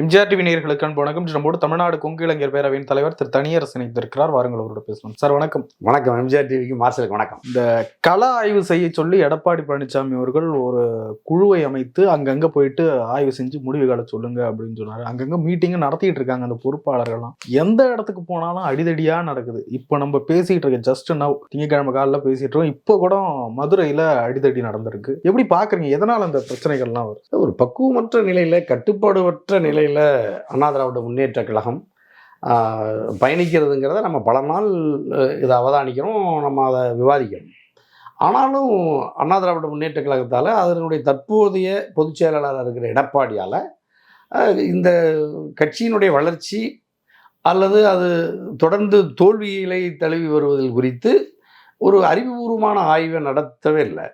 MGR TV நேயர்களுக்கு அன்பு வணக்கம். நம்மோடு தமிழ்நாடு கொங்கு இளைஞர் பேரவையின் தலைவர் திரு தனியரசு இணைந்திருக்கிறார். வாருங்கள் அவரோட பேசலாம் சார் வணக்கம். வணக்கம். எம்ஜிஆர் டிவிக்கு மார்சலுக்கு வணக்கம். கள ஆய்வு செய்ய சொல்லி எடப்பாடி பழனிசாமி அவர்கள் ஒரு குழுவை அமைத்து அங்கங்க போயிட்டு ஆய்வு செஞ்சு முடிவுகளை சொல்லுங்க அப்படின்னு சொன்னாரு. அங்கங்க மீட்டிங் நடத்திட்டு இருக்காங்க அந்த பொறுப்பாளர்கள்லாம். எந்த இடத்துக்கு போனாலும் அடிதடியா நடக்குது. இப்போ நம்ம பேசிட்டு இருக்க ஜஸ்ட் நவ் திங்கக்கிழமை காலைல பேசிட்டு இருக்கோம். இப்போ கூட மதுரையில அடிதடி நடந்திருக்கு. எப்படி பாக்குறீங்க? எதனால அந்த பிரச்சனைகள்லாம் வருது? ஒரு பக்குவமற்ற நிலையில கட்டுப்பாடுவற்ற நிலையில அண்ணா திராவிட முன்னேற்ற கழகம் பயணிக்கிறதுங்கிறத நம்ம பல நாள் இதை அவதானிக்கிறோம் நம்ம அதை விவாதிக்கிறோம். ஆனாலும் அண்ணா திராவிட முன்னேற்ற கழகத்தால் அதனுடைய தற்போதைய பொதுச் செயலாளராக இருக்கிற எடப்பாடியால் இந்த கட்சியினுடைய வளர்ச்சி அல்லது அது தொடர்ந்து தோல்வியிலை தழுவி வருவதில் குறித்து ஒரு அறிவுபூர்வமான ஆய்வை நடத்தவே இல்லை.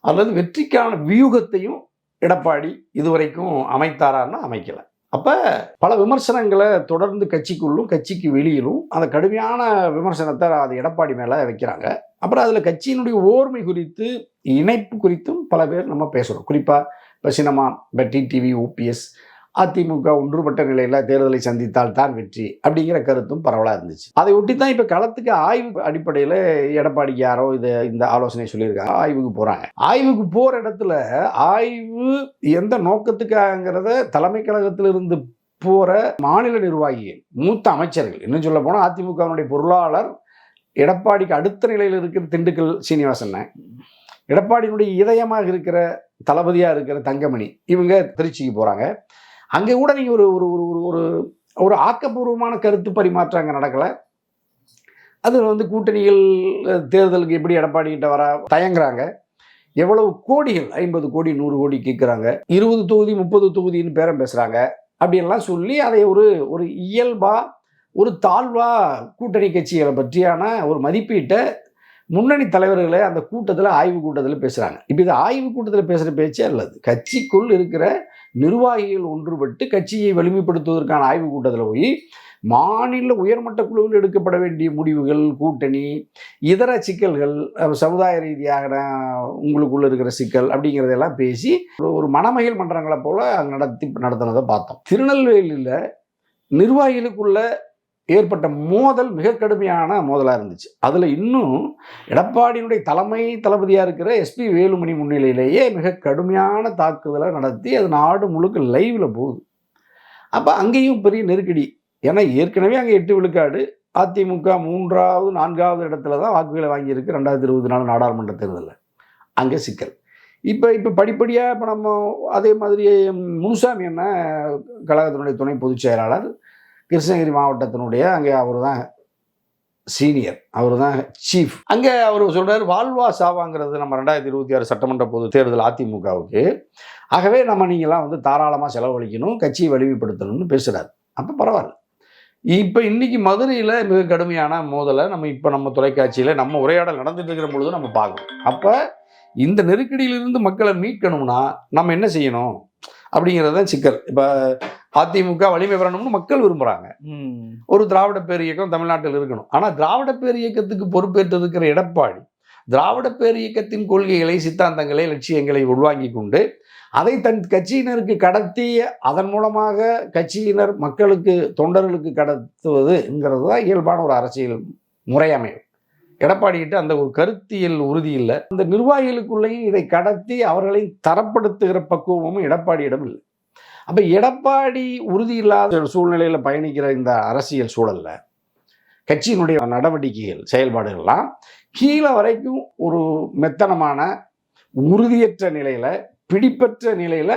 அல்லது வெற்றிக்கான வியூகத்தையும் எடப்பாடி இதுவரைக்கும் அமைத்தாரான்னு அமைக்கலை. அப்போ பல விமர்சனங்களை தொடர்ந்து கட்சிக்குள்ளும் கட்சிக்கு வெளியிலும் அந்த கடுமையான விமர்சனத்தை அது எடப்பாடி மேலே வைக்கிறாங்க. அப்புறம் அதில் கட்சியினுடைய ஓர்மை குறித்து இணைப்பு குறித்தும் பல பேர் நம்ம பேசுகிறோம் குறிப்பாக இப்போ சினிமா இப்போ டிடிவி ஓபிஎஸ் அதிமுக ஒன்றுபட்ட நிலையில் தேர்தலை சந்தித்தால் தான் வெற்றி அப்படிங்கிற கருத்தும் பரவலாக இருந்துச்சு. அதை ஒட்டி தான் இப்போ களத்துக்கு ஆய்வு அடிப்படையில் எடப்பாடிக்கு யாரோ இதை இந்த ஆலோசனை சொல்லியிருக்காங்க. ஆய்வுக்கு போகிறாங்க ஆய்வுக்கு போகிற இடத்துல ஆய்வு எந்த நோக்கத்துக்காகங்கிறத தலைமை கழகத்திலிருந்து போகிற மாநில நிர்வாகிகள் மூத்த அமைச்சர்கள் இன்னும் சொல்ல போனால் அதிமுகவினுடைய பொருளாளர் எடப்பாடிக்கு அடுத்த நிலையில் இருக்கிற திண்டுக்கல் சீனிவாசன் எடப்பாடியினுடைய இதயமாக இருக்கிற தளபதியாக இருக்கிற தங்கமணி இவங்க திருச்சிக்கு போகிறாங்க அங்கே கூட நீங்கள் ஒரு ஒரு ஒரு ஒரு ஒரு ஒரு ஆக்கப்பூர்வமான கருத்து பரிமாற்றம் அங்கே நடக்கலை. அதில் வந்து கூட்டணிகள் தேர்தலுக்கு எப்படி எடப்பாடி கிட்ட வர தயங்குறாங்க. எவ்வளவு கோடிகள் ஐம்பது கோடி நூறு கோடி கேட்குறாங்க இருபது தொகுதி முப்பது தொகுதின்னு பேரம் பேசுகிறாங்க அப்படின்லாம் சொல்லி அதை ஒரு ஒரு இயல்பாக ஒரு தாழ்வாக கூட்டணி கட்சிகளை பற்றியான ஒரு மதிப்பீட்டை முன்னணி தலைவர்களே அந்த கூட்டத்தில் ஆய்வு கூட்டத்தில் பேசுகிறாங்க இப்போ இது ஆய்வு கூட்டத்தில் பேசுகிற பேச்சே அல்லது கட்சிக்குள் இருக்கிற நிர்வாகிகள் ஒன்றுபட்டு கட்சியை வலிமைப்படுத்துவதற்கான ஆய்வு கூட்டத்தில் போய் மாநில உயர்மட்ட குழுவில் எடுக்கப்பட வேண்டிய முடிவுகள் கூட்டணி இதர சிக்கல்கள் சமுதாய ரீதியாக உங்களுக்குள்ள இருக்கிற சிக்கல் அப்படிங்கிறதெல்லாம் பேசி ஒரு- ஒரு மன்றங்களை போல நடத்தி நடத்தினதை பார்த்தோம். திருநெல்வேலியில் நிர்வாகிகளுக்குள்ள ஏற்பட்ட மோதல் மிக கடுமையான மோதலாக இருந்துச்சு. அதில் இன்னும் எடப்பாடியினுடைய தலைமை தளபதியாக இருக்கிற எஸ்பி வேலுமணி முன்னிலையிலேயே மிக கடுமையான தாக்குதலை நடத்தி அது நாடு முழுக்க லைவில் போகுது. அப்போ அங்கேயும் பெரிய நெருக்கடி. ஏன்னா ஏற்கனவே அங்கே எட்டு விழுக்காடு அதிமுக மூன்றாவது நான்காவது இடத்துல தான் வாக்குகளை வாங்கியிருக்கு ரெண்டாயிரத்தி இருபத்தி நாலு நாடாளுமன்ற தேர்தலில். அங்கே சிக்கல். இப்போ இப்போ படிப்படியாக இப்போ நம்ம அதே மாதிரி முனுசாமி என்ன கழகத்தினுடைய துணை பொதுச் செயலாளர் கிருஷ்ணகிரி மாவட்டத்தினுடைய அங்கே அவர் தான் சீனியர் அவர் தான் சீஃப் அங்கே அவர் சொல்கிறார் வாழ்வா சாவாங்கிறது நம்ம ரெண்டாயிரத்தி இருபத்தி ஆறு சட்டமன்ற பொது தேர்தல் அதிமுகவுக்கு. ஆகவே நம்ம நீங்களாம் வந்து தாராளமாக செலவழிக்கணும் கட்சியை வலிமைப்படுத்தணும்னு பேசுகிறார் அப்போ பரவாயில்ல. இப்போ இன்றைக்கி மதுரையில் மிக கடுமையான மோதலை நம்ம இப்போ நம்ம தொலைக்காட்சியில் நம்ம உரையாடல் நடந்துட்டு இருக்கிற பொழுது நம்ம பார்க்கணும். அப்போ இந்த நெருக்கடியிலிருந்து மக்களை மீட்கணும்னா நம்ம என்ன செய்யணும்? அப்படிங்கிறது தான் சிக்கல். இப்போ அதிமுக வலிமை பெறணும்னு மக்கள் விரும்புகிறாங்க. ஒரு திராவிட பேர் இயக்கம் தமிழ்நாட்டில் இருக்கணும். ஆனால் திராவிட பேர் இயக்கத்துக்கு பொறுப்பேற்று இருக்கிற எடப்பாடி திராவிட பேர் இயக்கத்தின் கொள்கைகளை சித்தாந்தங்களை லட்சியங்களை உள்வாங்கி கொண்டு அதை தன் கட்சியினருக்கு கடத்தி அதன் மூலமாக கட்சியினர் மக்களுக்கு தொண்டர்களுக்கு கடத்துவதுங்கிறது தான் இயல்பான ஒரு அரசியல் முறையமையும் எடப்பாடிக்கிட்ட அந்த ஒரு கருத்தியல் உறுதி இல்லை. அந்த நிர்வாகிகளுக்குள்ளேயும் இதை கடத்தி அவர்களை தரப்படுத்துகிற பக்குவமும் எடப்பாடியிடம் இல்லை. அப்போ எடப்பாடி உறுதி இல்லாத சூழ்நிலையில் பயணிக்கிற இந்த அரசியல் சூழலில் கட்சியினுடைய நடவடிக்கைகள் செயல்பாடுகள்லாம் கீழே வரைக்கும் ஒரு மெத்தனமான உறுதியற்ற நிலையில் பிடிப்பற்ற நிலையில்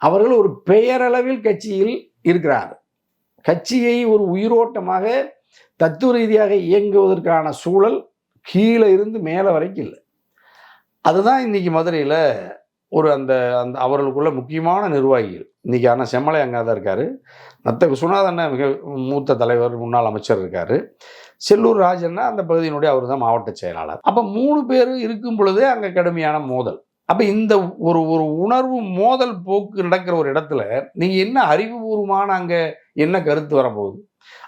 அவர்கள் ஒரு பெயரளவில் கட்சியில் இருக்கிறார். கட்சியை ஒரு உயிரோட்டமாக தத்துவ ரீதியாக இயங்குவதற்கான சூழல் கீழே இருந்து மேலே வரைக்கும் இல்லை. அதுதான் இன்னைக்கு மதுரையில் ஒரு அந்த அந்த அவர்களுக்குள்ள முக்கியமான நிர்வாகிகள். இன்னைக்கு ஆனால் செம்மலை அங்கே தான் இருக்கார். நத்த விஸ்வநாதன் மிக மூத்த தலைவர் முன்னாள் அமைச்சர் இருக்கார். செல்லூர் ராஜன்னா அந்த பகுதியினுடைய அவர் தான் மாவட்ட செயலாளர். அப்போ மூணு பேர் இருக்கும் பொழுதே அங்கே கடுமையான மோதல். அப்போ இந்த ஒரு ஒரு உணர்வு மோதல் போக்கு நடக்கிற ஒரு இடத்துல நீங்கள் என்ன அறிவுபூர்வமான அங்கே என்ன கருத்து வரப்போகுது?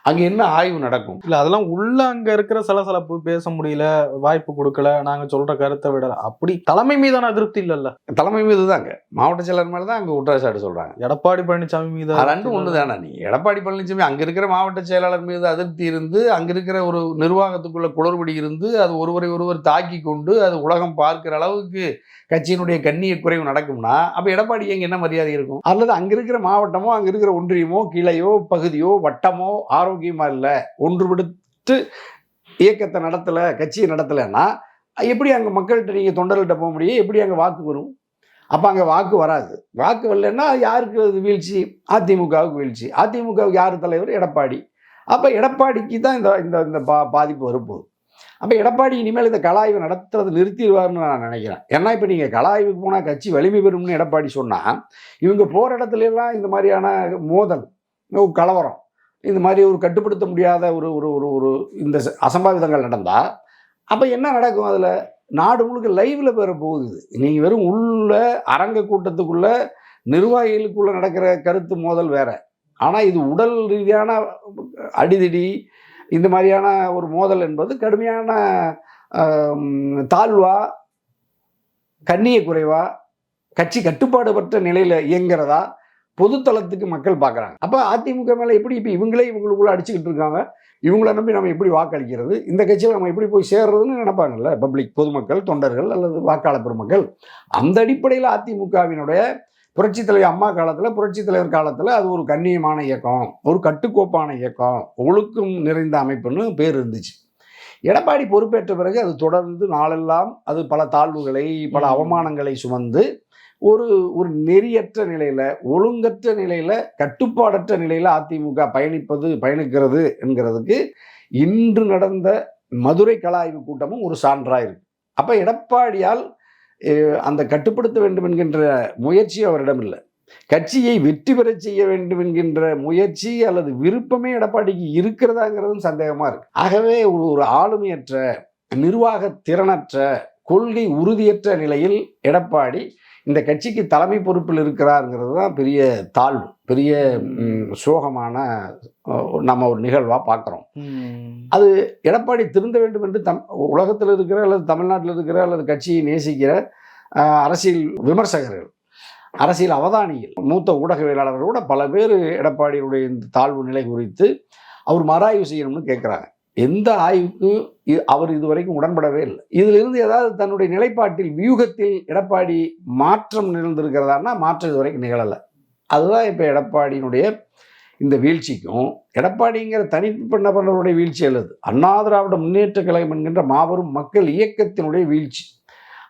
அங்கே என்ன ஆய்வு நடக்கும்? இல்ல அதெல்லாம் உள்ள அங்க இருக்கிற சலசலப்பு பேச முடியல வாய்ப்பு கொடுக்கல நாங்க சொல்ற கருத்தை விட அப்படி தலைமை மீதான அதிருப்தி இல்லல்ல. தலைமை மீது தாங்க மாவட்ட செயலர் மேலே தான் அங்கே குற்றச்சாட்டு சொல்கிறாங்க எடப்பாடி பழனிசாமி மீது ரெண்டும் ஒன்று தானே நீ எடப்பாடி பழனிசாமி அங்கே இருக்கிற மாவட்ட செயலாளர் மீது அதிருப்தி இருந்து அங்கே இருக்கிற ஒரு நிர்வாகத்துக்குள்ள குளறுபடி இருந்து அது ஒருவரை ஒருவர் தாக்கி கொண்டு அது உலகம் பார்க்கிற அளவுக்கு கட்சியினுடைய கண்ணிய குறைவு நடக்கும்னா அப்போ எடப்பாடி எங்க என்ன மரியாதை இருக்கும்? அல்லது அங்கே இருக்கிற மாவட்டமோ அங்கே இருக்கிற ஒன்றியமோ கிளையோ பகுதியோ வட்டமோ ஆரோக்கியமா இல்லை ஒன்றுபடுத்து இயக்கத்தை நடத்தலை கட்சியை நடத்தலைன்னா எப்படி அங்கே மக்கள்கிட்ட நீங்கள் தொண்டர்கள்ட்ட போக முடியும்? எப்படி அங்கே வாக்கு வரும்? அப்போ அங்கே வாக்கு வராது. வாக்கு வரலன்னா யாருக்கு அது வீழ்ச்சி? அதிமுகவுக்கு வீழ்ச்சி. அதிமுகவுக்கு யார் தலைவர்? எடப்பாடி. அப்போ எடப்பாடிக்கு தான் இந்த இந்த இந்த பா பாதிப்பு வரப்போகுது. அப்போ எடப்பாடி இனிமேல் இந்த கலாய்வு நடத்துறது நிறுத்திடுவார்னு நான் நினைக்கிறேன். ஏன்னா இப்போ நீங்கள் கலாய்வுக்கு போனால் கட்சி வலிமை பெறும்னு எடப்பாடி சொன்னால் இவங்க போகிற இடத்துலலாம் இந்த மாதிரியான மோதல் கலவரம். இந்த மாதிரி ஒரு கட்டுப்படுத்த முடியாத ஒரு ஒரு ஒரு ஒரு இந்த அசம்பாவிதங்கள் நடந்தால் அப்போ என்ன நடக்கும் அதில்? நாடு முழுக்க லைவில் பெற போகுது. நீங்கள் வெறும் உள்ள அரங்க கூட்டத்துக்குள்ள நிர்வாகிகளுக்குள்ள நடக்கிற கருத்து மோதல் வேற. ஆனால் இது உடல் ரீதியான அடிதடி இந்த மாதிரியான ஒரு மோதல் என்பது கடுமையான தாழ்வா கண்ணிய குறைவா கட்சி கட்டுப்பாடு பற்ற நிலையில் இயங்குறதா பொதுத்தளத்துக்கு மக்கள் பார்க்குறாங்க. அப்போ அதிமுக மேலே எப்படி இப்போ இவங்களே இவங்களுக்குள்ள அடிச்சுக்கிட்டு இருக்காங்க? இவங்கள நம்பி நம்ம எப்படி வாக்களிக்கிறது? இந்த கட்சியில் நம்ம எப்படி போய் சேர்றதுன்னு நினைப்பாங்கல்ல? பப்ளிக் பொதுமக்கள் தொண்டர்கள் அல்லது வாக்காளர் பெருமக்கள் அந்த அடிப்படையில் அதிமுகவினுடைய புரட்சித் தலைவர் அம்மா காலத்தில் புரட்சித் தலைவர் காலத்தில் அது ஒரு கண்ணியமான இயக்கம் ஒரு கட்டுக்கோப்பான இயக்கம் ஒழுக்கம் நிறைந்த அமைப்புன்னு பேர் இருந்துச்சு. எடப்பாடி பொறுப்பேற்ற பிறகு அது தொடர்ந்து நாளெல்லாம் அது பல தாழ்வுகளை பல. அவமானங்களை சுமந்து ஒரு ஒரு நெறியற்ற நிலையில ஒழுங்கற்ற நிலையில கட்டுப்பாடற்ற நிலையில அதிமுக பயணிப்பது பயணிக்கிறது என்கிறதுக்கு இன்று நடந்த மதுரை கலாய்வு கூட்டமும் ஒரு சான்றாக இருக்கு. அப்ப எடப்பாடியால் அந்த கட்டுப்படுத்த வேண்டும் என்கின்ற முயற்சி அவரிடம் இல்லை. கட்சியை வெற்றி பெறச் செய்ய வேண்டும் என்கின்ற முயற்சி அல்லது விருப்பமே எடப்பாடிக்கு இருக்கிறதாங்கிறதும் சந்தேகமா இருக்கு. ஆகவே ஒரு ஒரு ஆளுமையற்ற நிர்வாக திறனற்ற கொள்கை உறுதியற்ற நிலையில் எடப்பாடி இந்த கட்சிக்கு தலைமை பொறுப்பில் இருக்கிறாருங்கிறது தான் பெரிய தாழ்வு பெரிய சோகமான நம்ம ஒரு நிகழ்வாக பார்க்குறோம் ம். எடப்பாடி திருந்த வேண்டும் என்று தம் உலகத்தில் இருக்கிற அல்லது தமிழ்நாட்டில் இருக்கிற அல்லது கட்சியை நேசிக்கிற அரசியல் விமர்சகர்கள் அரசியல் அவதானிகள் மூத்த ஊடகவியலாளர்கள் கூட பல பேர் எடப்பாடியுடைய இந்த தாழ்வு நிலை குறித்து அவர் மறாய்வு செய்யணும்னு கேட்குறாங்க எந்த ஆய்வுக்கும் அவர் இதுவரைக்கும் உடன்படவே இல்லை. இதிலிருந்து ஏதாவது தன்னுடைய நிலைப்பாட்டில் வியூகத்தில் எடப்பாடி மாற்றம் நிகழ்ந்திருக்கிறதான்னா மாற்றம் இதுவரைக்கும் நிகழலை. அதுதான் இப்போ எடப்பாடியினுடைய இந்த வீழ்ச்சிக்கும் எடப்பாடிங்கிற தனிப்பட்ட நபர்களுடைய வீழ்ச்சி அல்லது அண்ணா திராவிட முன்னேற்ற கழகம் என்கின்ற மாபெரும் மக்கள் இயக்கத்தினுடைய வீழ்ச்சி.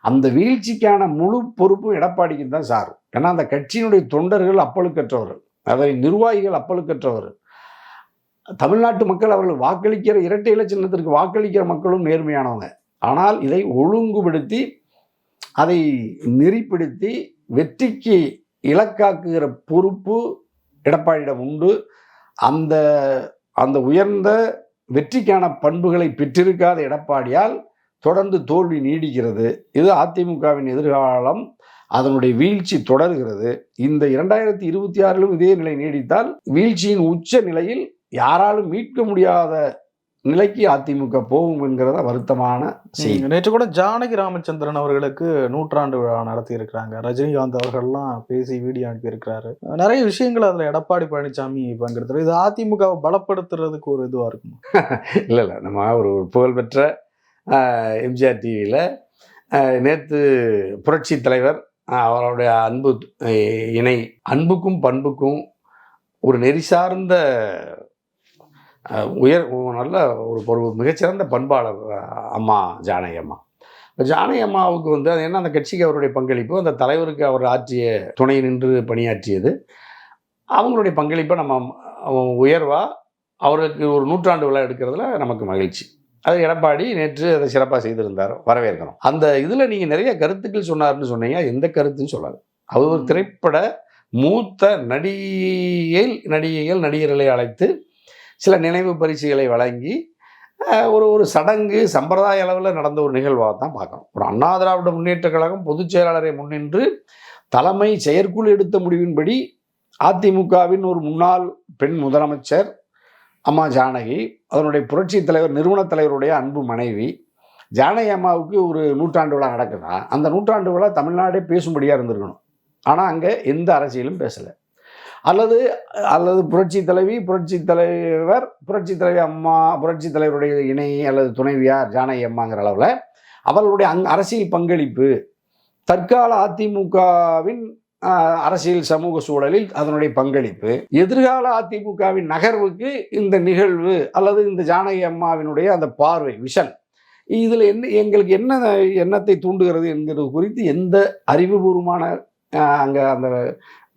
அந்த வீழ்ச்சிக்கான முழு பொறுப்பும் எடப்பாடிக்கு தான் சாரும். ஏன்னா அந்த கட்சியினுடைய தொண்டர்கள் அப்பழுக்கற்றவர்கள். அதை நிர்வாகிகள் அப்பழுக்கற்றவர்கள். தமிழ்நாட்டு மக்கள் அவர்கள் வாக்களிக்கிற இரட்டை இலை சின்னத்திற்கு வாக்களிக்கிற மக்களும் நேர்மையானவங்க. ஆனால் இதை ஒழுங்குபடுத்தி அதை நெறிப்படுத்தி வெற்றிக்கு இலக்காக்குகிற பொறுப்பு எடப்பாடியிடம் உண்டு. அந்த அந்த உயர்ந்த வெற்றிக்கான பண்புகளை பெற்றிருக்காத எடப்பாடியால் தொடர்ந்து தோல்வி நீடிக்கிறது. இது அதிமுகவின் எதிர்காலம் அதனுடைய வீழ்ச்சி தொடர்கிறது. இந்த இரண்டாயிரத்தி இருபத்தி ஆறிலும் இதே நிலை நீடித்தால் வீழ்ச்சியின் உச்ச நிலையில் யாராலும் மீட்க முடியாத நிலைக்கு அதிமுக போகும் என்கிறத வருத்தமான செய்தி. நேற்று கூட ஜானகி ராமச்சந்திரன் அவர்களுக்கு நூற்றாண்டு விழா நடத்தி இருக்கிறாங்க ரஜினிகாந்த் அவர்கள்லாம் பேசி வீடியோ அனுப்பியிருக்கிறாரு. நிறைய விஷயங்கள் அதுல எடப்பாடி பழனிசாமி பங்கெடுத்துரு இது அதிமுகவை பலப்படுத்துறதுக்கு ஒரு இதுவா இருக்கும்? இல்லை இல்லை. நம்ம ஒரு புகழ்பெற்ற எம்ஜிஆர் டிவியில் நேற்று புரட்சி தலைவர் அவருடைய அன்பு இணை அன்புக்கும் பண்புக்கும் ஒரு நெறி சார்ந்த உயர் நல்ல ஒரு ஒரு மிகச்சிறந்த பண்பாளர் அம்மா ஜானகி அம்மா இப்ப ஜானகி அம்மாவுக்கு வந்து அது என்ன அந்த கட்சிக்கு அவருடைய பங்களிப்பு அந்த தலைவருக்கு அவர் ஆற்றிய துணை நின்று பணியாற்றியது. அவங்களுடைய பங்களிப்பை நம்ம அவ- உயர்வா அவருக்கு ஒரு நூற்றாண்டு விழா எடுக்கிறதுல நமக்கு மகிழ்ச்சி. அது எடப்பாடி நேற்று அதை சிறப்பாக செய்திருந்தார் வரவேற்கிறோம். அந்த இதில் நீங்கள் நிறைய கருத்துக்கள் சொன்னார்னு சொன்னீங்க எந்த கருத்துன்னு சொல்லாது அவர் ஒரு திரைப்பட மூத்த நடிகைகள் நடிகைகள் நடிகர்களை அழைத்து சில நினைவு பரிசுகளை வழங்கி ஒரு ஒரு சடங்கு சம்பிரதாய அளவில் நடந்த ஒரு நிகழ்வாக தான் பார்க்கணும். ஒரு அண்ணா திராவிட முன்னேற்ற கழகம் பொதுச் செயலாளரை முன்னின்று தலைமை செயற்குழு எடுத்த முடிவின்படி அதிமுகவின் ஒரு முன்னாள் பெண் முதலமைச்சர் அம்மா ஜானகி அதனுடைய புரட்சி தலைவர் நிறுவனத் தலைவருடைய அன்பு மனைவி ஜானகி அம்மாவுக்கு ஒரு நூற்றாண்டு விழா நடக்குதா? அந்த நூற்றாண்டு விழா தமிழ்நாடே பேசும்படியாக இருந்திருக்கணும். ஆனால் அங்கே எந்த அரசியலும் பேசலை. அல்லது அல்லது புரட்சி தலைவி புரட்சி தலைவர் புரட்சி தலைவி அம்மா புரட்சி தலைவருடைய இணை அல்லது துணைவியார் ஜானகி அம்மாங்கிற அளவில் அவர்களுடைய அங் அரசியல் பங்களிப்பு தற்கால அதிமுகவின் அரசியல் சமூக சூழலில் அதனுடைய பங்களிப்பு. எதிர்கால அதிமுகவின் நகர்வுக்கு இந்த நிகழ்வு அல்லது இந்த ஜானகி அம்மாவினுடைய அந்த பார்வை விஷன் இதில் என்ன எங்களுக்கு என்ன எண்ணத்தை தூண்டுகிறது என்கிறது குறித்து எந்த அறிவுபூர்வமான அங்கே அந்த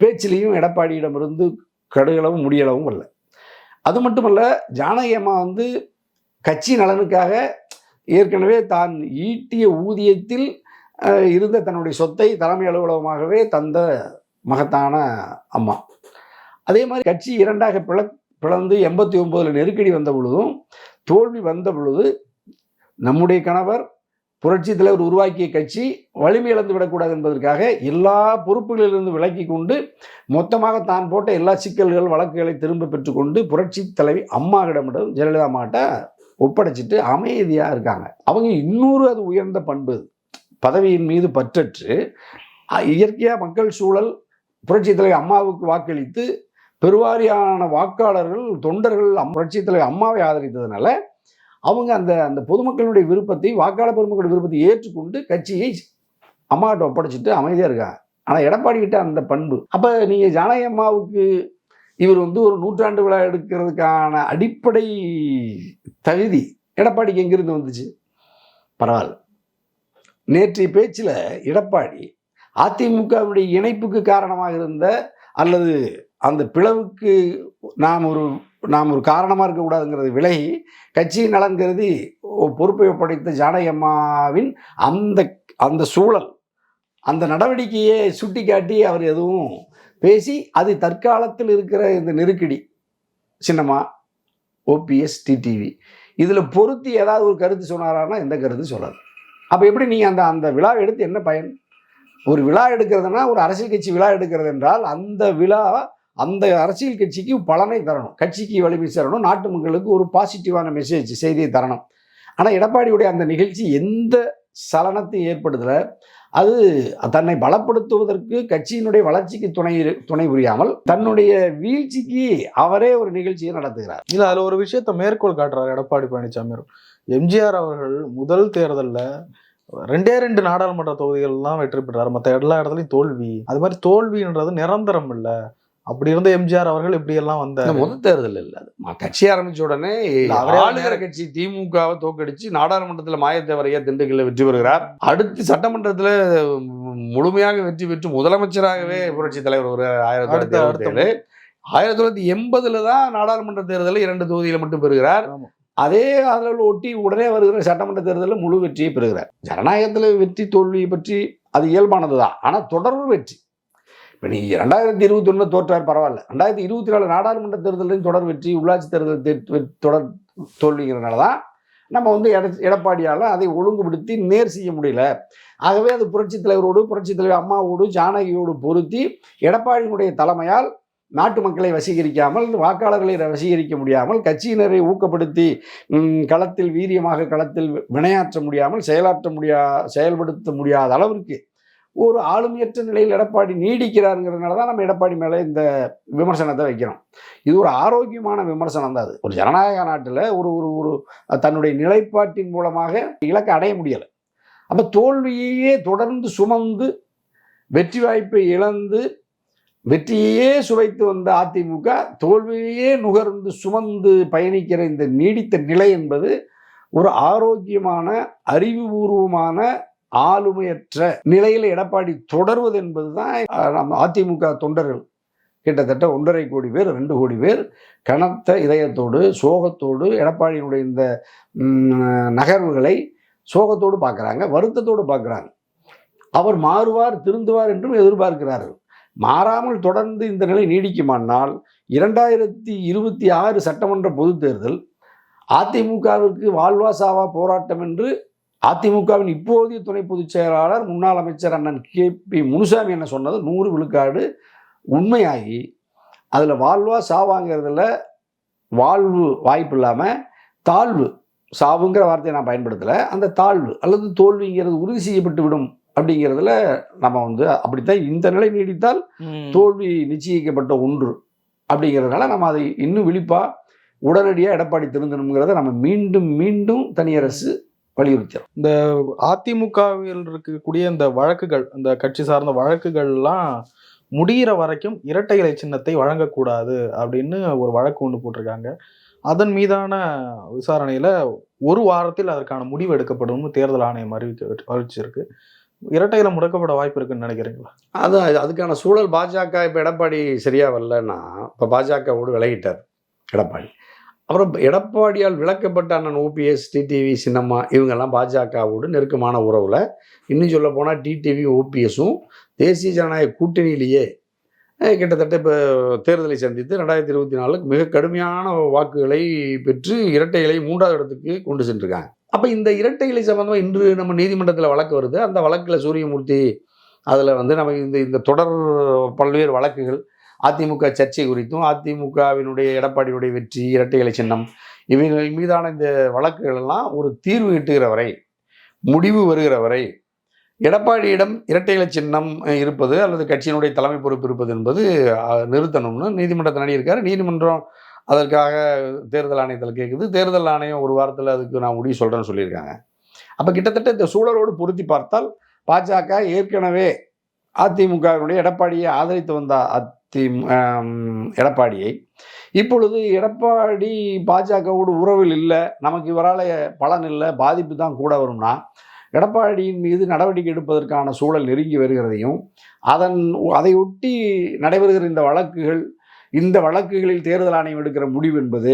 பேச்சிலையும் எடப்பாடியிடமிருந்து கடுகளவும் முடியளவும் அல்ல அது மட்டுமல்ல ஜானகி அம்மா வந்து கட்சி நலனுக்காக ஏற்கனவே தான் ஈட்டிய ஊதியத்தில் இருந்த தன்னுடைய சொத்தை தலைமை அலுவலகமாகவே தந்த மகத்தான அம்மா. அதே மாதிரி கட்சி இரண்டாக பிள பிளந்து எண்பத்தி ஒம்போதில் நெருக்கடி வந்த பொழுதும் தோல்வி வந்த பொழுது நம்முடைய கணவர் புரட்சி தலைவர் உருவாக்கிய கட்சி வலிமை இழந்து விடக்கூடாது என்பதற்காக எல்லா பொறுப்புகளிலிருந்து விலக்கி கொண்டு மொத்தமாக தான் போட்ட எல்லா சிக்கல்கள் வழக்குகளை திரும்ப பெற்றுக்கொண்டு புரட்சி தலைவி அம்மாவிடமிடம் ஜெயலலிதா அம்மாட்ட ஒப்படைச்சிட்டு அமைதியாக இருக்காங்க. அவங்க இன்னொரு அது உயர்ந்த பண்பு. பதவியின் மீது பற்றற்று இயற்கையாக மக்கள் சூழல் புரட்சி தலைவி அம்மாவுக்கு வாக்களித்து பெருவாரியான வாக்காளர்கள் தொண்டர்கள் அம்- புரட்சி தலைவி அம்மாவை ஆதரித்ததுனால அவங்க அந்த அந்த பொதுமக்களுடைய விருப்பத்தை வாக்காளர் பெருமக்களுடைய விருப்பத்தை ஏற்றுக்கொண்டு கட்சியை அம்மாட்ட ஒப்படைச்சிட்டு அமைதியாக இருக்காங்க. ஆனால் எடப்பாடி கிட்ட அந்த பண்பு. அப்போ நீங்கள் ஜானகி அம்மாவுக்கு இவர் வந்து ஒரு நூற்றாண்டு விழா எடுக்கிறதுக்கான அடிப்படை தகுதி எடப்பாடிக்கு எங்கிருந்து வந்துச்சு? பரவாயில்ல. நேற்றைய பேச்சில் எடப்பாடி அதிமுகவுடைய இணைப்புக்கு காரணமாக இருந்த அல்லது அந்த பிளவுக்கு நாம் ஒரு நாம் ஒரு காரணமாக இருக்கக்கூடாதுங்கிறது விலகி கட்சியின் நலன் கருதி பொறுப்பை ஒப்படைத்த ஜானகி அம்மாவின் அந்த அந்த சூழல் அந்த நடவடிக்கையை சுட்டி காட்டி அவர் எதுவும் பேசி அது தற்காலத்தில் இருக்கிற இந்த நெருக்கடி சின்னமா ஓபிஎஸ் டிடிவி இதில் பொருத்தி ஏதாவது ஒரு கருத்து சொன்னாரான்னா எந்த கருத்து சொல்லாது. அப்போ எப்படி நீங்கள் அந்த அந்த விழா எடுத்து என்ன பயன்? ஒரு விழா எடுக்கிறதுனா ஒரு அரசியல் கட்சி விழா எடுக்கிறது என்றால் அந்த விழா அந்த அரசியல் கட்சிக்கு பலனை தரணும். கட்சிக்கு வலிமை சேரணும். நாட்டு மக்களுக்கு ஒரு பாசிட்டிவான மெசேஜ் செய்தியை தரணும். ஆனால் எடப்பாடியுடைய அந்த நிகழ்ச்சி எந்த சலனத்தையும் ஏற்படுத்தல? அது தன்னை பலப்படுத்துவதற்கு கட்சியினுடைய வளர்ச்சிக்கு துணை துணை புரியாமல் தன்னுடைய வீழ்ச்சிக்கு அவரே ஒரு நிகழ்ச்சியை நடத்துகிறார். இல்லை அதில் ஒரு விஷயத்தை மேற்கோள் காட்டுறார் எடப்பாடி பழனிசாமி எம்ஜிஆர் அவர்கள் முதல் தேர்தலில் ரெண்டே ரெண்டு நாடாளுமன்ற தொகுதிகள் தான் வெற்றி பெற்றார். மற்ற எல்லா இடத்துலையும் தோல்வி. அது மாதிரி தோல்வின்றது நிரந்தரம் இல்லை. அப்படி இருந்த எம்ஜிஆர் அவர்கள் இப்படி எல்லாம் வந்த முதல் தேர்தல் இல்லை. கட்சி ஆரம்பிச்ச உடனே ஆளுகிற கட்சி திமுகவை தோக்கடிச்சு நாடாளுமன்றத்தில் மாயத்தேவரையா திண்டுக்கல்ல வெற்றி பெறுகிறார். அடுத்து சட்டமன்றத்தில் முழுமையாக வெற்றி பெற்று முதலமைச்சராகவே புரட்சி தலைவர் ஒரு ஆயிரத்தி தொள்ளாயிரத்தி ஆயிரத்தி தொள்ளாயிரத்தி எண்பதுல தான் நாடாளுமன்ற தேர்தலில் இரண்டு தொகுதியில மட்டும் பெறுகிறார். அதே அதில் ஒட்டி உடனே வருகிற சட்டமன்ற தேர்தலில் முழு வெற்றியை பெறுகிறார். ஜனநாயகத்தில் வெற்றி தோல்வியை பற்றி அது இயல்பானது தான் ஆனால் தொடர்பு வெற்றி. இப்போ நீ ரெண்டாயிரத்தி இருபத்தி ஒன்றில் தோற்றார் பரவாயில்ல. ரெண்டாயிரத்தி இருபத்தி நாலு நாடாளுமன்ற தேர்தலையும் தொடர் வெற்றி உள்ளாட்சி தேர்தல் தொடர் தோல்விங்கிறனால தான் நம்ம வந்து எட எடப்பாடியால் அதை ஒழுங்குபடுத்தி நேர் செய்ய முடியல. ஆகவே அது புரட்சித் தலைவரோடு புரட்சித் தலைவர் அம்மாவோடு ஜானகியோடு பொருத்தி எடப்பாடியினுடைய தலைமையால் நாட்டு மக்களை வசீகரிக்காமல் வாக்காளர்களை வசீகரிக்க முடியாமல் கட்சியினரை ஊக்கப்படுத்தி களத்தில் வீரியமாக களத்தில் வினையாற்ற முடியாமல் செயலாற்ற முடியா செயல்படுத்த முடியாத அளவிற்கு ஒரு ஆளுமையற்ற நிலையில் எடப்பாடி நீடிக்கிறாருங்கிறதுனால தான் நம்ம எடப்பாடி மேலே இந்த விமர்சனத்தை வைக்கிறோம். இது ஒரு ஆரோக்கியமான விமர்சனம் தான் அது. ஒரு ஜனநாயக நாட்டில் ஒரு ஒரு ஒரு தன்னுடைய நிலைப்பாட்டின் மூலமாக இலக்கை அடைய முடியலை. அப்போ தோல்வியையே தொடர்ந்து சுமந்து வெற்றி வாய்ப்பை இழந்து வெற்றியையே சுவைத்து வந்த அதிமுக தோல்வியையே நுகர்ந்து சுமந்து பயணிக்கிற இந்த நீடித்த நிலை என்பது ஒரு ஆரோக்கியமான அறிவுபூர்வமான ஆளுமையற்ற நிலையில் எடப்பாடி தொடர்வது என்பதுதான் நம் நம்ம அதிமுக தொண்டர்கள். கிட்டத்தட்ட ஒன்றரை கோடி பேர் ரெண்டு கோடி பேர் கனத்த இதயத்தோடு சோகத்தோடு எடப்பாடியினுடைய இந்த நகர்வுகளை சோகத்தோடு பார்க்குறாங்க வருத்தத்தோடு பார்க்குறாங்க. அவர் மாறுவார் திருந்துவார் என்றும் எதிர்பார்க்கிறார்கள். மாறாமல் தொடர்ந்து இந்த நிலை நீடிக்குமானால் இரண்டாயிரத்தி இருபத்தி ஆறு சட்டமன்ற பொதுத் தேர்தல் அதிமுகவிற்கு வாழ்வா சாவா போராட்டம் என்று அதிமுகவின் இப்போதைய துணை பொதுச் செயலாளர் முன்னாள் அமைச்சர் அண்ணன் கே. பி. முனுசாமி என்ன சொன்னது? நூறு விழுக்காடு உண்மையாகி அதில் வாழ்வா சாவாங்கிறதுல வாழ்வு வாய்ப்பு இல்லாமல் தாழ்வு சாவுங்கிற வார்த்தையை நான் பயன்படுத்தலை. அந்த தாழ்வு அல்லது தோல்விங்கிறது உறுதி செய்யப்பட்டு விடும் அப்படிங்கிறதுல நம்ம வந்து அப்படித்தான் இந்த நிலை நீடித்தால் தோல்வி நிச்சயிக்கப்பட்ட ஒன்று அப்படிங்கிறதுனால நம்ம அதை இன்னும் விழிப்பா உடனடியாக எடப்பாடி திருந்தணுங்கிறத நம்ம மீண்டும் மீண்டும் தனியரசு வலியுறுத்துறோம் அதிமுகவில் இருக்கக்கூடிய இந்த வழக்குகள் இந்த கட்சி சார்ந்த வழக்குகள்லாம் முடிகிற வரைக்கும் இரட்டை இலை சின்னத்தை வழங்கக்கூடாது அப்படின்னு ஒரு வழக்கு ஒன்று போட்டிருக்காங்க. அதன் மீதான விசாரணையில ஒரு வாரத்தில் அதற்கான முடிவு எடுக்கப்படும் தேர்தல் ஆணையம் அறிவிக்க அறிவிச்சிருக்கு. இரட்டை இலை முடக்கப்பட வாய்ப்பு இருக்குன்னு நினைக்கிறீங்களா? அது அதுக்கான சூழல் பாஜக இப்போ எடப்பாடி சரியா வரலன்னா இப்போ பாஜகவோடு விலகிட்டார் எடப்பாடி. அப்புறம் எடப்பாடியால் விளக்கப்பட்ட அண்ணன் ஓபிஎஸ் டிடிவி சின்னம்மா இவங்கெல்லாம் பாஜகவோடு நெருக்கமான உறவில். இன்னும் சொல்ல போனால் டிடிவி ஓபிஎஸும் தேசிய ஜனநாயக கூட்டணியிலேயே கிட்டத்தட்ட இப்போ தேர்தலை சந்தித்து ரெண்டாயிரத்தி இருபத்தி நாலுக்கு மிக கடுமையான வாக்குகளை பெற்று இரட்டை இலை மூன்றாவது இடத்துக்கு கொண்டு சென்றிருக்காங்க. அப்போ இந்த இரட்டை இலை சம்பந்தமாக இன்று நம்ம நீதிமன்றத்தில் வழக்கு வருது. அந்த வழக்கில் சூரியமூர்த்தி அதில் வந்து நமக்கு இந்த இந்த தொடர் பல்வேறு வழக்குகள் அதிமுக சர்ச்சை குறித்தும் அதிமுகவினுடைய எடப்பாடியுடைய வெற்றி இரட்டை இலை சின்னம் இவைகள் மீதான இந்த வழக்குகள் எல்லாம் ஒரு தீர்வு கிட்டுகிற வரை முடிவு வருகிற வரை எடப்பாடியிடம் இரட்டைகளை சின்னம் இருப்பது அல்லது கட்சியினுடைய தலைமை பொறுப்பு இருப்பது என்பது நிறுத்தணும்னு நீதிமன்றத்தில் அணுகியிருக்காரு நீதிமன்றம் அதற்காக தேர்தல் ஆணையத்தில் கேட்குது தேர்தல் ஆணையம் ஒரு வாரத்தில் அதுக்கு நான் முடிவு சொல்கிறேன்னு சொல்லியிருக்காங்க. அப்போ கிட்டத்தட்ட இந்த சூழலோடு பொருத்தி பார்த்தால் பாஜக ஏற்கனவே அதிமுகவினுடைய எடப்பாடியை ஆதரித்து வந்த தி எடப்பாடியை. இப்பொழுது எடப்பாடி பாஜகவோடு உறவில் இல்லை. நமக்கு இவரால் பலன் இல்லை. பாதிப்பு தான் கூட வரும்னா எடப்பாடியின் மீது நடவடிக்கை எடுப்பதற்கான சூழல் நெருங்கி வருகிறதையும் அதன் அதையொட்டி நடைபெறுகிற இந்த வழக்குகள் இந்த வழக்குகளில் தேர்தல் ஆணையம் எடுக்கிற முடிவு என்பது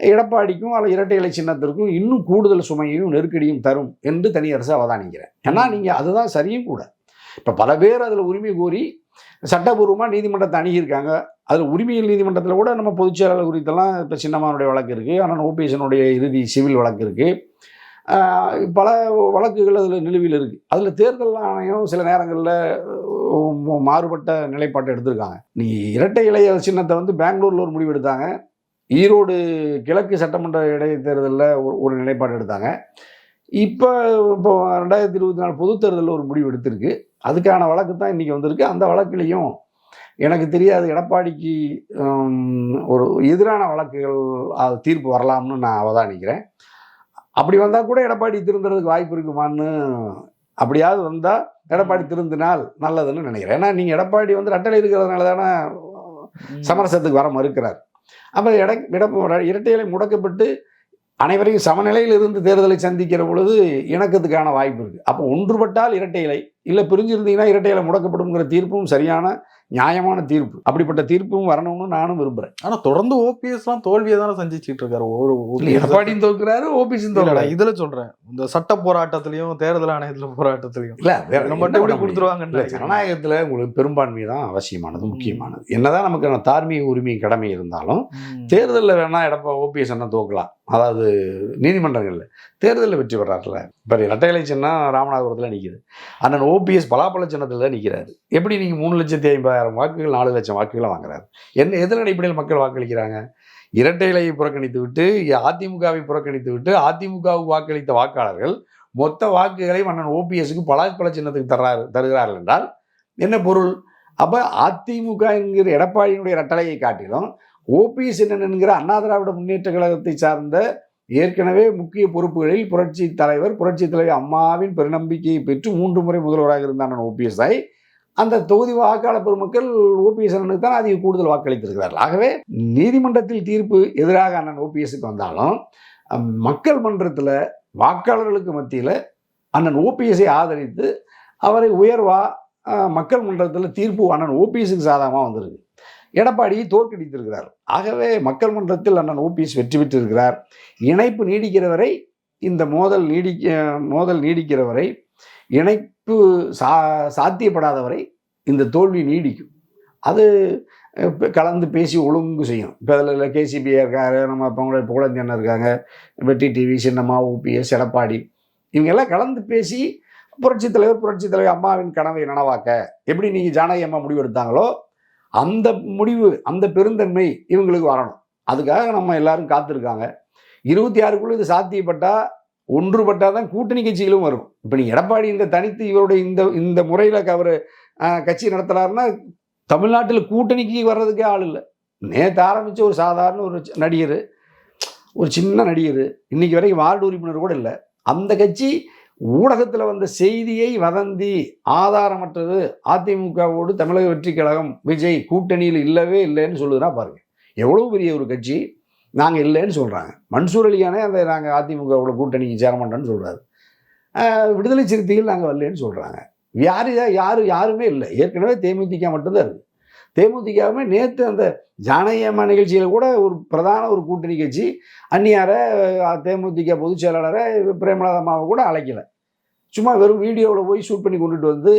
எடப்பாடிக்கும் அல்ல இரட்டை இலை சின்னத்திற்கும் இன்னும் கூடுதல் சுமையையும் நெருக்கடியும் தரும் என்று தனியரசு அவதானிக்கிறேன் ஏன்னா நீங்கள் அதுதான் சரியும் கூட. இப்போ பல பேர் அதில் உரிமை கோரி சட்டபூர்வமாக நீதிமன்றத்தை அணுகியிருக்காங்க. அதில் உரிமையில் நீதிமன்றத்தில் கூட நம்ம பொதுச் செயலாளர் குறித்தெல்லாம் இப்போ சின்னம்மானுடைய வழக்கு இருக்குது ஆனால் ஓபிஎஸ்னுடைய இறுதி சிவில் வழக்கு இருக்குது பல வழக்குகள் அதில் நிலுவையில் இருக்குது அதில் தேர்தல் ஆணையம் சில நேரங்களில் மாறுபட்ட நிலைப்பாட்டை எடுத்திருக்காங்க. நீ இரட்டை இளைய சின்னத்தை வந்து பெங்களூரில் ஒரு முடிவு எடுத்தாங்க. ஈரோடு கிழக்கு சட்டமன்ற இடைத்தேர்தலில் ஒரு ஒரு நிலைப்பாடு எடுத்தாங்க. இப்போ இப்போ ரெண்டாயிரத்தி இருபத்தி நாலு பொதுத் தேர்தலில் ஒரு முடிவு எடுத்திருக்கு. அதுக்கான வழக்கு தான் இன்றைக்கி வந்திருக்கு. அந்த வழக்குலையும் எனக்கு தெரியாது எடப்பாடிக்கு ஒரு எதிரான வழக்குகள் அது தீர்ப்பு வரலாம்னு நான் அவதானிக்கிறேன். அப்படி வந்தால் கூட எடப்பாடி திருந்துறதுக்கு வாய்ப்பு இருக்குமான்னு அப்படியாவது வந்தால் எடப்பாடி திருந்தினால் நல்லதுன்னு நினைக்கிறேன். ஏன்னா நீங்கள் எடப்பாடி வந்து ரெட்டலை இருக்கிறதுனால தானே சமரசத்துக்கு வர மறுக்கிறார். அப்போ எட இட இரட்டையிலை முடக்கப்பட்டு அனைவரையும் சமநிலையில் இருந்து தேர்தலை சந்திக்கிற பொழுது இணக்கத்துக்கான வாய்ப்பு இருக்குது அப்போ ஒன்றுபட்டால் இரட்டை இலை இல்லை பிரிஞ்சிருந்தீங்கன்னா இரட்டை இலை முடக்கப்படுங்கிற தீர்ப்பும் சரியான நியாயமான தீர்ப்பு. அப்படிப்பட்ட தீர்ப்பும் வரணும்னு நானும் விரும்புகிறேன் ஆனா தொடர்ந்து ஓபிஎஸ் எல்லாம் தோல்வியை தானே சந்திச்சிட்டு இருக்காரு. ஒரு எடப்பாடியும் தோக்குறாரு ஓபிஎஸும் தோக்குறாரு. இதுல சொல்றேன். இந்த சட்ட போராட்டத்திலயும் தேர்தல் ஆணையத்துல போராட்டத்திலயும். இல்லை நம்ம எப்படி? கொடுத்துருவாங்கன்னு இல்லை நினைக்கிறேன். ஜனநாயகத்தில் உங்களுக்கு பெரும்பான்மை தான் அவசியமானது. முக்கியமானது. என்னதான் நமக்கு தார்மீக உரிமை கடமை இருந்தாலும். தேர்தலில் வேணா எடப்பா ஓபிஎஸ் என்ன தோக்கலாம். அதாவது நீதிமன்றங்களில். தேர்தலில் வெற்றி பெறாருல. இப்போ இரட்டைலை சின்னம் ராமநாதபுரத்தில் நிற்கிது அண்ணன் ஓபிஎஸ் பலாபல சின்னத்தில் தான் நிற்கிறாரு எப்படி நீங்கள் மூணு லட்சத்தி ஐம்பதாயிரம் வாக்குகள் நாலு லட்சம் வாக்குகளை வாங்குறாரு? என்ன எதன் அடிப்படையில் மக்கள் வாக்களிக்கிறாங்க? இரட்டை இலையை புறக்கணித்து விட்டு அதிமுகவை புறக்கணித்து விட்டு அதிமுகவுக்கு வாக்களித்த வாக்காளர்கள் மொத்த வாக்குகளை மன்னன் ஓபிஎஸ்க்கு பலாப்பழ சின்னத்துக்கு தர்றாரு தருகிறார்கள் என்றால் என்ன பொருள்? அப்போ அதிமுக என்கிற எடப்பாடியினுடைய இரட்டலையை காட்டிலும் ஓபிஎஸ் என்னென்னுங்கிற அண்ணா திராவிட முன்னேற்ற கழகத்தை சார்ந்த ஏற்கனவே முக்கிய பொறுப்புகளில் புரட்சி தலைவர் புரட்சி தலைவர் அம்மாவின் பெருநம்பிக்கையை பெற்று மூன்று முறை முதல்வராக இருந்த அண்ணன் ஓபிஎஸ் ஐ அந்த தொகுதி வாக்காளர் பெருமக்கள் ஓபிஎஸ் அண்ணனுக்கு தான் அதிக கூடுதல் வாக்களித்திருக்கிறார்கள். ஆகவே நீதிமன்றத்தில் தீர்ப்பு எதிராக அண்ணன் ஓபிஎஸ்க்கு வந்தாலும் மக்கள் மன்றத்தில் வாக்காளர்களுக்கு மத்தியில் அண்ணன் ஓபிஎஸ்ஐ ஆதரித்து அவரை உயர்வா மக்கள் மன்றத்தில் தீர்ப்பு அண்ணன் ஓபிஎஸ்க்கு சாதகமாக வந்திருக்கு. எடப்பாடியை தோற்கடித்திருக்கிறார். ஆகவே மக்கள் மன்றத்தில் அண்ணன் ஓபிஎஸ் வெற்றி பெற்றிருக்கிறார். இணைப்பு நீடிக்கிற வரை இந்த மோதல் நீடிக்க மோதல் நீடிக்கிற வரை இணைப்பு சா சாத்தியப்படாத வரை இந்த தோல்வி நீடிக்கும். அது கலந்து பேசி ஒழுங்கு செய்யும் இப்போ அதில் கேசிபி இருக்காரு நம்ம பொங்கல் புகழஞ்சன் இருக்காங்க வெட்டி டிவி சின்னம்மா ஓபிஎஸ் எடப்பாடி. இவங்க எல்லாம் கலந்து பேசி புரட்சித் தலைவர் புரட்சித் தலைவர் அம்மாவின் கனவை நனவாக்க எப்படி நீங்கள் ஜானகி அம்மா முடிவெடுத்தாங்களோ அந்த முடிவு அந்த பெருந்தன்மை இவங்களுக்கு வரணும். அதுக்காக நம்ம எல்லாரும் காத்திருக்காங்க. இருபத்தி ஆறுக்குள்ள இது சாத்தியப்பட்டா ஒன்றுபட்டா தான் கூட்டணி கட்சிகளும் வரும். இப்போ நீ எடப்பாடி இந்த தனித்து இவருடைய இந்த இந்த முறையில் அவர் கட்சி நடத்துறாருன்னா தமிழ்நாட்டில் கூட்டணிக்கு வர்றதுக்கே ஆள் இல்லை. நேற்று ஆரம்பித்த ஒரு சாதாரண ஒரு நடிகர் ஒரு சின்ன நடிகர் இன்னைக்கு வரைக்கும் வார்டு உறுப்பினர் கூட இல்லை. அந்த கட்சி ஊடகத்தில் வந்த செய்தியை வதந்தி ஆதாரமற்றது அதிமுகவோடு தமிழக வெற்றி கழகம் விஜய் கூட்டணியில் இல்லவே இல்லைன்னு சொல்லுதுன்னா பாருங்க. எவ்வளோ பெரிய ஒரு கட்சி? நாங்கள் இல்லைன்னு சொல்கிறாங்க மன்சூர் அலியானே அந்த நாங்கள் அதிமுகவோட கூட்டணிக்கு சேர மாட்டோம்னு சொல்கிறாரு விடுதலை சிறுத்தைகள் நாங்கள் வரலன்னு சொல்கிறாங்க யார் யார் யாருமே இல்லை. ஏற்கனவே தேமுதிக மட்டும்தான் இருக்குது தேமுதிகவுமே நேற்று அந்த ஜானகியம்மா நிகழ்ச்சியில் கூட ஒரு பிரதான ஒரு கூட்டணி கட்சி அந்நியாரை தேமுதிக பொதுச் செயலாளரை பிரேமலாதம்மாவை கூட அழைக்கல. சும்மா வெறும் வீடியோவில் போய் ஷூட் பண்ணி கொண்டுட்டு வந்து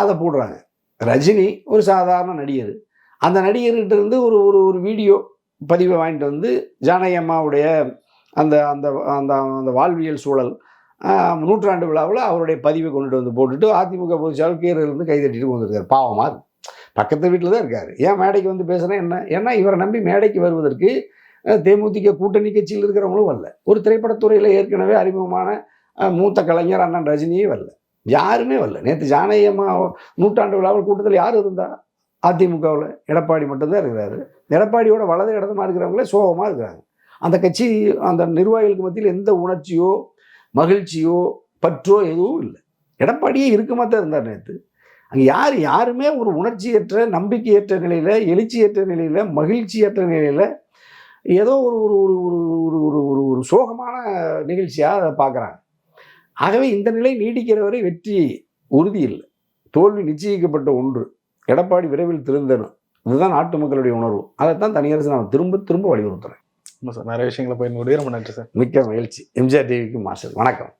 அதை போடுறாங்க. ரஜினி ஒரு சாதாரண நடிகர். அந்த நடிகர்கிட்ட இருந்து ஒரு ஒரு ஒரு வீடியோ பதிவை வாங்கிட்டு வந்து ஜானகி அம்மாவுடைய அந்த அந்த அந்த அந்த வாழ்வியல் சூழல் நூற்றாண்டு விழாவில் அவருடைய பதிவை கொண்டுட்டு வந்து போட்டுட்டு அதிமுக பொதுச்சாளர் கீரிலிருந்து இருந்து கைதட்டிட்டு வந்துருக்காரு. பாவமா அது. பக்கத்து வீட்டில் தான் இருக்காரு. ஏன் மேடைக்கு வந்து பேசுகிறேன் என்ன? ஏன்னா இவரை நம்பி மேடைக்கு வருவதற்கு தேமுதிக கூட்டணி கட்சியில் இருக்கிறவங்களும் வரல. ஒரு திரைப்படத்துறையில் ஏற்கனவே அறிமுகமான மூத்த கலைஞர் அண்ணன் ரஜினியே வரல. யாருமே வரல. நேற்று ஜானகியம்மா நூற்றாண்டு விழாவில் கூட்டத்தில் யார் இருந்தா? அதிமுகவில் எடப்பாடி மட்டும்தான் இருக்கிறாரு. எடப்பாடியோட வலது இடதுமா இருக்கிறவங்களே சோகமாக இருக்கிறாங்க. அந்த கட்சி அந்த நிர்வாகிகளுக்கு மத்தியில் எந்த உணர்ச்சியோ மகிழ்ச்சியோ பற்றோ எதுவும் இல்லை. எடப்பாடியே இருக்குமா தான் இருந்தார் நேற்று அங்கே யார் யாருமே ஒரு உணர்ச்சியற்ற நம்பிக்கையற்ற நிலையில் எழுச்சியற்ற நிலையில் மகிழ்ச்சியற்ற நிலையில் ஏதோ ஒரு ஒரு ஒரு ஒரு ஒரு ஒரு சோகமான நிகழ்ச்சியாக அதை பார்க்குறாங்க. ஆகவே இந்த நிலை நீடிக்கிற வரை வெற்றி உறுதி இல்லை. தோல்வி நிச்சயிக்கப்பட்ட ஒன்று. எடப்பாடி விரைவில் திருந்தணும். இதுதான் நாட்டு மக்களுடைய உணர்வு. அதைத்தான் தனியரசு நான் திரும்ப திரும்ப வலியுறுத்துறேன் ஆமா சார். நிறைய விஷயங்களை போய் முடிவு ரொம்ப நன்றி சார். மிக்க மகிழ்ச்சி. எம்ஜிஆர் டிவிக்கு மாஸ்டர். வணக்கம்.